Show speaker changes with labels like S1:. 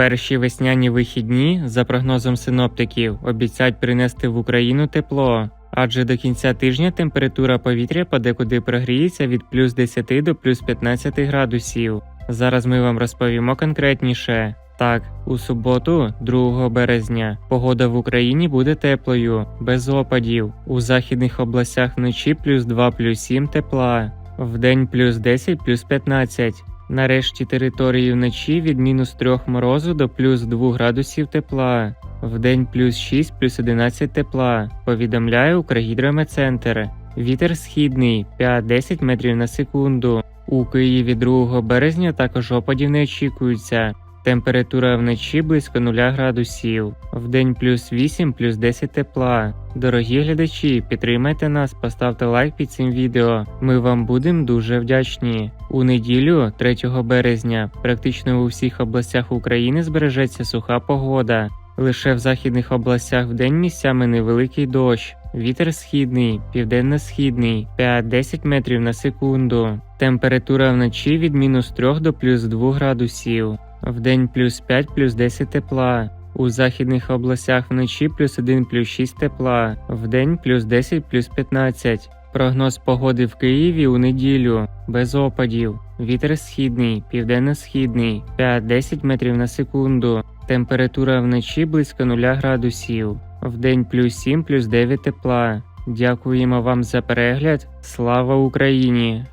S1: перші весняні вихідні, за прогнозом синоптиків, обіцяють принести в Україну тепло. Адже до кінця тижня температура повітря подекуди прогріється від плюс 10 до плюс 15 градусів. Зараз ми вам розповімо конкретніше. Так, у суботу, 2 березня, погода в Україні буде теплою, без опадів. У західних областях вночі плюс 2 плюс 7 тепла, вдень плюс 10 плюс 15. Нарешті території вночі від мінус 3 морозу до плюс 2 градусів тепла. Вдень плюс 6 плюс 11 тепла, повідомляє Укргідрометцентр. Вітер східний 5-10 метрів на секунду. У Києві 2 березня також опадів не очікується. Температура вночі близько 0 градусів, вдень плюс 8 плюс 10 тепла. Дорогі глядачі, підтримайте нас, поставте лайк під цим відео. Ми вам будемо дуже вдячні. У неділю, 3 березня, практично у всіх областях України збережеться суха погода. Лише в західних областях вдень місцями невеликий дощ. Вітер східний, південно-східний 5-10 метрів на секунду. Температура вночі від мінус 3 до плюс 2 градусів. Вдень плюс 5 плюс 10 тепла. У західних областях вночі плюс 1 плюс 6 тепла, вдень плюс 10 плюс 15. Прогноз погоди в Києві у неділю без опадів. Вітер східний, південно-східний 5-10 метрів на секунду. Температура вночі близько 0 градусів. Вдень плюс 7 плюс 9 тепла. Дякуємо вам за перегляд. Слава Україні!